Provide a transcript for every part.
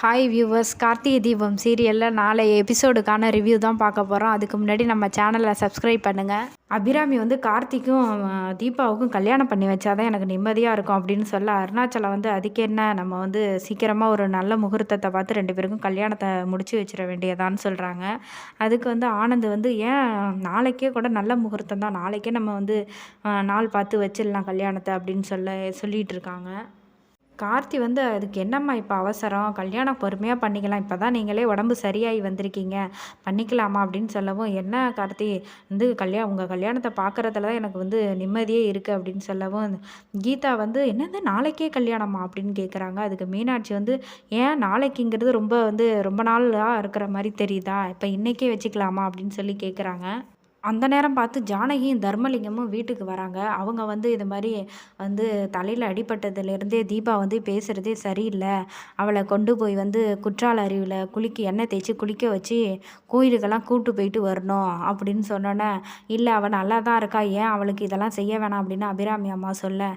Hi viewers Karthigai Deepam சீரியலில் நாளை எபிசோடுக்கான review தான் பார்க்க போகிறோம் அதுக்கு முன்னாடி நம்ம சேனலை சப்ஸ்கிரைப் பண்ணுங்கள் அபிராமி வந்து கார்த்திக்கும் தீபாவுக்கும் கல்யாணம் பண்ணி வச்சாதான் எனக்கு நிம்மதியாக இருக்கும் அப்படின்னு சொல்ல அருணாச்சலம் வந்து அதுக்கு என்ன நம்ம வந்து சீக்கிரமாக ஒரு நல்ல முகூர்த்தத்தை பார்த்து ரெண்டு பேருக்கும் கல்யாணத்தை முடிச்சு வச்சிட வேண்டியதான்னு சொல்கிறாங்க அதுக்கு வந்து ஆனந்த் வந்து ஏன் நாளைக்கே கூட நல்ல முகூர்த்தம் தான். நாளைக்கே நம்ம வந்து நாள் பார்த்து வச்சிடலாம் கல்யாணத்தை அப்படின்னு சொல்ல சொல்லிகிட்டு இருக்காங்க. கார்த்தி வந்து அதுக்கு என்னம்மா இப்போ அவசரம்? கல்யாணம் பொறுமையாக பண்ணிக்கலாம். இப்போ தான் நீங்களே உடம்பு சரியாகி வந்திருக்கீங்க. பண்ணிக்கலாமா? அப்படின்னு சொல்லவும் என்ன கார்த்தி? வந்து கல்யாணம் உங்கள் கல்யாணத்தை பார்க்குறதுல தான் எனக்கு வந்து நிம்மதியே இருக்குது அப்படின்னு சொல்லவும் கீதா வந்து என்னது நாளைக்கே கல்யாணமா? அப்படின்னு கேட்குறாங்க அதுக்கு மீனாட்சி வந்து ஏன் நாளைக்குங்கிறது ரொம்ப வந்து ரொம்ப நாளாக இருக்கிற மாதிரி தெரியுதா? இப்போ இன்றைக்கே வச்சுக்கலாமா? அப்படின்னு சொல்லி கேட்குறாங்க அந்த நேரம் பார்த்து ஜானகியும் தர்மலிங்கமும் வீட்டுக்கு வராங்க. அவங்க வந்து இது மாதிரி வந்து தலையில் அடிபட்டதுலேருந்தே தீபா வந்து பேசுகிறதே சரியில்லை. அவளை கொண்டு போய் வந்து குற்றால அறிவில் குளிக்க எண்ணெய் தேய்ச்சி குளிக்க வச்சு கோயிலுக்கெல்லாம் கூட்டு போயிட்டு வரணும் அப்படின்னு சொன்னோன்னே இல்லை அவள் நல்லா தான் இருக்கா. ஏன் அவளுக்கு இதெல்லாம் செய்ய வேணாம்? அப்படின்னு அபிராமி அம்மா சொல்ல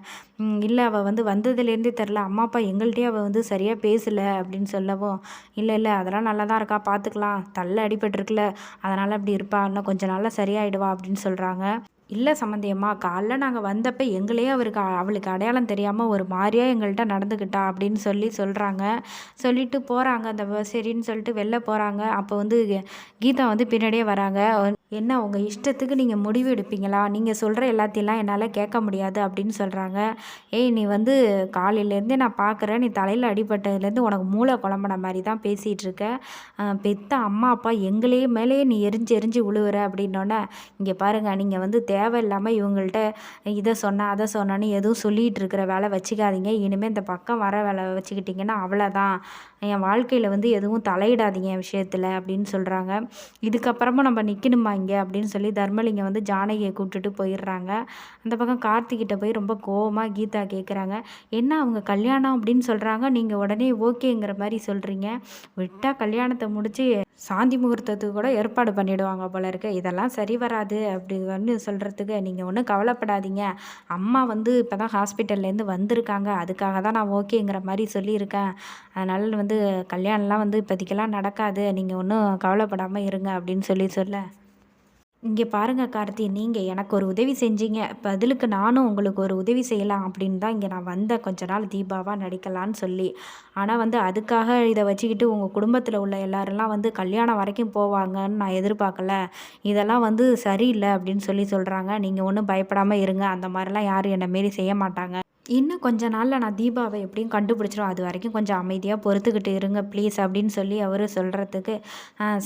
இல்லை அவள் வந்து வந்ததுலேருந்தே தெரில அம்மா அப்பா எங்கள்கிட்டயே அவள் வந்து சரியாக பேசலை. அப்படின்னு சொல்லவும் இல்லை இல்லை அதெல்லாம் நல்லா தான் இருக்கா. பார்த்துக்கலாம் தள்ள அடிபட்டிருக்குல. அதனால் அப்படி இருப்பா. இன்னும் கொஞ்ச நாளில் சரி சரியாயிடுவா அப்படின்னு சொல்கிறாங்க இல்லை சம்மந்தியம்மா காலைல நாங்கள் வந்தப்போ எங்களையே அவருக்கு அவளுக்கு அடையாளம் தெரியாமல் ஒரு மாதிரியா எங்கள்கிட்ட நடந்துக்கிட்டா அப்படின்னு சொல்லி சொல்கிறாங்க சொல்லிட்டு போகிறாங்க அந்த சரின்னு சொல்லிட்டு வெளில போகிறாங்க அப்போ வந்து கீதா வந்து பின்னாடியே வராங்க. என்ன உங்கள் இஷ்டத்துக்கு நீங்கள் முடிவு எடுப்பீங்களா? நீங்கள் சொல்கிற எல்லாத்தையெல்லாம் என்னால் கேட்க முடியாது அப்படின்னு சொல்கிறாங்க ஏய் நீ வந்து காலையிலேருந்தே நான் பார்க்குறேன். நீ தலையில் அடிபட்டதுலேருந்து உனக்கு மூளை குழம்புன மாதிரி தான் பேசிகிட்டு இருக்க. பெத்த அம்மா அப்பா எங்களையே மேலேயே நீ எரிஞ்சு எரிஞ்சு விழுவுற அப்படின்னோடனே இங்கே பாருங்கள் நீங்கள் வந்து தேவையில்லாமல் இவங்கள்ட்ட இதை சொன்ன அதை சொன்னேன்னு எதுவும் சொல்லிகிட்டு இருக்கிற வேலை வச்சுக்காதீங்க. இனிமேல் இந்த பக்கம் வர வேலை வச்சுக்கிட்டிங்கன்னா அவ்வளோதான் என் வாழ்க்கையில் வந்து எதுவும் தலையிடாதீங்க என் விஷயத்தில் அப்படின்னு சொல்கிறாங்க இதுக்கப்புறமா நம்ம நிற்கணுமா இங்கே அப்படின்னு சொல்லி தர்மலிங்கம் வந்து ஜானகியை கூப்பிட்டுட்டு போயிடுறாங்க. அந்த பக்கம் கார்த்திகிட்ட போய் ரொம்ப கோவமாக கீதா கேட்குறாங்க என்ன அவங்க கல்யாணம் அப்படின்னு சொல்கிறாங்க நீங்கள் உடனே ஓகேங்கிற மாதிரி சொல்கிறீங்க விட்டால் கல்யாணத்தை முடித்து சாந்தி முகூர்த்தத்துக்கு கூட ஏற்பாடு பண்ணிடுவாங்க போல இருக்கு. இதெல்லாம் சரி வராது அப்படி வந்து சொல்கிறதுக்கு நீங்கள் ஒன்றும் கவலைப்படாதீங்க. அம்மா வந்து இப்போ தான் ஹாஸ்பிட்டல்லேருந்து வந்திருக்காங்க. அதுக்காக தான் நான் ஓகேங்கிற மாதிரி சொல்லியிருக்கேன். அதனால் வந்து கல்யாணம்லாம் வந்து இப்போதைக்கெல்லாம் நடக்காது. நீங்கள் ஒன்றும் கவலைப்படாமல் இருங்க அப்படின்னு சொல்லி சொல்ல. இங்கே பாருங்க கார்த்தி நீங்கள் எனக்கு ஒரு உதவி செஞ்சீங்க. பதிலுக்கு நானும் உங்களுக்கு ஒரு உதவி செய்யலாம் அப்படின்னு தான் இங்கே நான் வந்தேன் கொஞ்ச நாள் தீபாவாக நடிக்கலான்னு சொல்லி. ஆனால் வந்து அதுக்காக இதை வச்சுக்கிட்டு உங்கள் குடும்பத்தில் உள்ள எல்லாரெல்லாம் வந்து கல்யாணம் வரைக்கும் போவாங்கன்னு நான் எதிர்பார்க்கல. இதெல்லாம் வந்து சரியில்லை அப்படின்னு சொல்லி சொல்கிறாங்க நீங்கள் ஒன்றும் பயப்படாமல் இருங்க. அந்த மாதிரிலாம் யாரும் என்னை மாரி செய்ய மாட்டாங்க. இன்னும் கொஞ்ச நாளில் நான் தீபாவை எப்படியும் கண்டுபிடிச்சிடும் அது வரைக்கும் கொஞ்சம் அமைதியாக பொறுத்துக்கிட்டு இருங்க ப்ளீஸ் அப்படின்னு சொல்லி அவர் சொல்கிறதுக்கு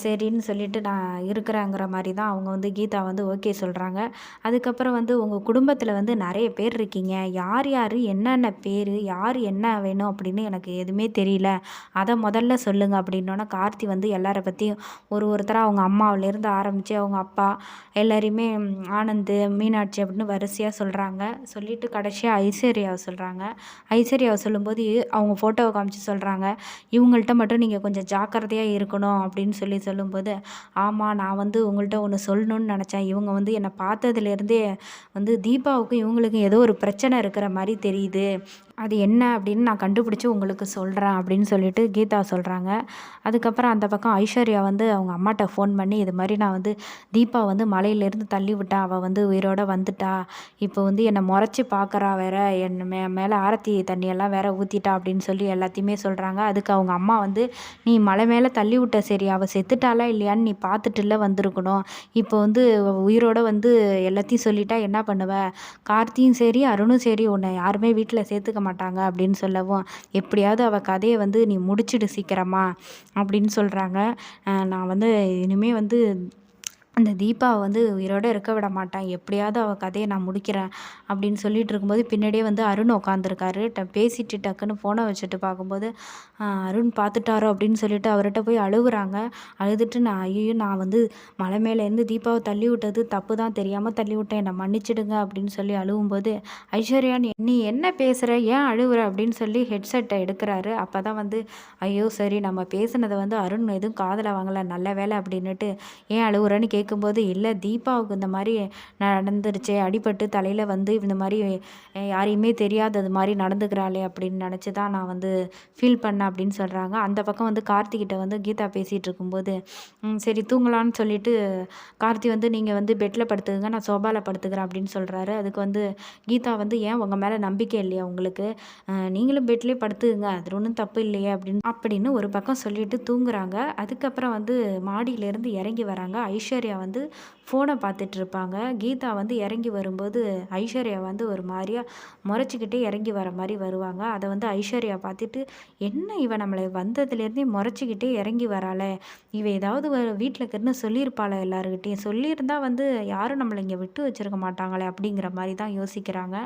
சரின்னு சொல்லிட்டு நான் இருக்கிறேங்கிற மாதிரி தான் அவங்க வந்து கீதா வந்து ஓகே சொல்கிறாங்க அதுக்கப்புறம் வந்து உங்கள் குடும்பத்தில் வந்து நிறைய பேர் இருக்கீங்க. யார் யார் என்னென்ன பேர் யார் என்ன வேணும் அப்படின்னு எனக்கு எதுவுமே தெரியல. அதை முதல்ல சொல்லுங்கள் அப்படின்னோன்னா கார்த்தி வந்து எல்லாரை பற்றியும் ஒரு ஒருத்தராக அவங்க அம்மாவிலேருந்து ஆரம்பித்து அவங்க அப்பா எல்லாரையுமே ஆனந்து மீனாட்சி அப்படின்னு வரிசையாக சொல்கிறாங்க சொல்லிவிட்டு கடைசியாக ஐஸ்வர்யாவை சொல்கிறாங்க ஐஸ்வர்யாவை சொல்லும்போது அவங்க ஃபோட்டோவை காமிச்சு சொல்கிறாங்க இவங்கள்ட்ட மட்டும் நீங்கள் கொஞ்சம் ஜாக்கிரதையாக இருக்கணும் அப்படின்னு சொல்லி சொல்லும்போது ஆமாம் நான் வந்து உங்கள்கிட்ட ஒன்று சொல்லணும்னு நினச்சேன். இவங்க வந்து என்னை பார்த்ததுலேருந்தே வந்து தீபாவுக்கும் இவங்களுக்கும் ஏதோ ஒரு பிரச்சனை இருக்கிற மாதிரி தெரியுது. அது என்ன அப்படின்னு நான் கண்டுபிடிச்சி உங்களுக்கு சொல்கிறேன் அப்படின்னு சொல்லிட்டு கீதா சொல்கிறாங்க அதுக்கப்புறம் அந்த பக்கம் ஐஸ்வர்யா வந்து அவங்க அம்மாட்ட ஃபோன் பண்ணி இது மாதிரி நான் வந்து தீபா வந்து மலையிலேருந்து தள்ளி விட்டா அவள் வந்து உயிரோட வந்துட்டா. இப்போ வந்து என்னை முறைச்சி பார்க்குறா வேற என் மே மேலே ஆரத்தி தண்ணியெல்லாம் வேற ஊற்றிட்டா அப்படின்னு சொல்லி எல்லாத்தையுமே சொல்கிறாங்க அதுக்கு அவங்க அம்மா வந்து நீ மலை மேலே தள்ளி விட்ட சரி அவள் செத்துட்டாளா இல்லையான்னு நீ பார்த்துட்டுல வந்திருக்கணும். இப்போ வந்து உயிரோட வந்து எல்லாத்தையும் சொல்லிட்டா என்ன பண்ணுவ? கார்த்தியும் சரி அருணும் சரி உன்னை யாருமே வீட்டில் சேர்த்துக்க மாட்டாங்க அப்படின்னு சொல்லவும் எப்படியாவது அவள் கதையை வந்து நீ முடிச்சிடு சீக்கிரமா அப்படின்னு சொல்கிறாங்க நான் வந்து இனிமேல் வந்து அந்த தீபாவை வந்து உயிரோட இருக்க விட மாட்டேன் எப்படியாவது அவள் கதையை நான் முடிக்கிறேன் அப்படின்னு சொல்லிட்டு இருக்கும்போது பின்னாடியே வந்து அருண் உட்காந்துருக்காரு ட பேசிட்டு டக்குன்னு ஃபோனை வச்சுட்டு பார்க்கும்போது அருண் பார்த்துட்டாரோ? அப்படின்னு சொல்லிட்டு அவர்கிட்ட போய் அழுகுறாங்க. அழுதுட்டு நான் ஐயோ நான் வந்து மலை மேலேருந்து தீபாவை தள்ளி விட்டது தப்பு தான் தெரியாமல் தள்ளி விட்டேன். என்னை மன்னிச்சிடுங்க. அப்படின்னு சொல்லி அழுகும்போது ஐஸ்வர்யா நீ என்ன பேசுகிற ஏன் அழுகுற அப்படின்னு சொல்லி ஹெட்செட்டை எடுக்கிறாரு. அப்போ தான் வந்து ஐயோ சரி நம்ம பேசுனதை வந்து அருண் எதுவும் காதில் வாங்கலை. நல்ல வேலை அப்படின்னுட்டு ஏன் அழுகுறன்னு கேட்க கேட்கும்போது இல்லை தீபாவுக்கு இந்த மாதிரி நடந்துருச்சு அடிபட்டு தலையில் வந்து இந்த மாதிரி யாரையுமே தெரியாதது மாதிரி நடந்துக்கிறாளே அப்படின்னு நினச்சி தான் நான் வந்து ஃபீல் பண்ணேன் அப்படின்னு சொல்கிறாங்க அந்த பக்கம் வந்து கார்த்திகிட்ட வந்து கீதா பேசிகிட்டு இருக்கும்போது சரி தூங்கலான்னு சொல்லிட்டு கார்த்தி வந்து நீங்கள் வந்து பெட்டில் படுத்துக்கங்க நான் சோபாவில் படுத்துக்கிறேன் அப்படின்னு சொல்கிறாரு அதுக்கு வந்து கீதா வந்து ஏன் உங்கள் மேலே நம்பிக்கை இல்லையா உங்களுக்கு? நீங்களும் பெட்லேயே படுத்துக்குங்க அது ஒன்றும் தப்பு இல்லையே அப்படின்னு அப்படின்னு ஒரு பக்கம் சொல்லிட்டு தூங்குறாங்க. அதுக்கப்புறம் வந்து மாடியிலேருந்து இறங்கி வராங்க ஐஸ்வர்யா வந்து ஃபோனை பார்த்துட்டு இருப்பாங்க கீதா வந்து இறங்கி வரும்போது ஐஸ்வர்யா வந்து ஒரு மாதிரியா முறைச்சிக்கிட்டே இறங்கி வர மாதிரி வருவாங்க. அதை வந்து ஐஸ்வர்யா பார்த்துட்டு என்ன இவன் நம்மளை வந்ததுலேருந்தே முறைச்சிக்கிட்டே இறங்கி வராளே? இவ ஏதாவது வீட்டில் இருக்குன்னு சொல்லியிருப்பாள எல்லாருக்கிட்டையும்? சொல்லியிருந்தால் வந்து யாரும் நம்மளை இங்கே விட்டு வச்சிருக்க மாட்டாங்களே? அப்படிங்கிற மாதிரி தான் யோசிக்கிறாங்க.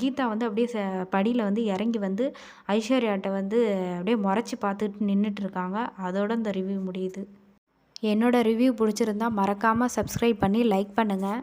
கீதா வந்து அப்படியே ச படியில் வந்து இறங்கி வந்து ஐஸ்வர்யாட்ட வந்து அப்படியே முறைச்சி பார்த்துட்டு நின்றுட்டு இருக்காங்க அதோட இந்த ரிவ்யூ முடியுது. என்னோட ரிவ்யூ பிடிச்சிருந்தா மறக்காமல் சப்ஸ்கிரைப் பண்ணி லைக் பண்ணுங்கள்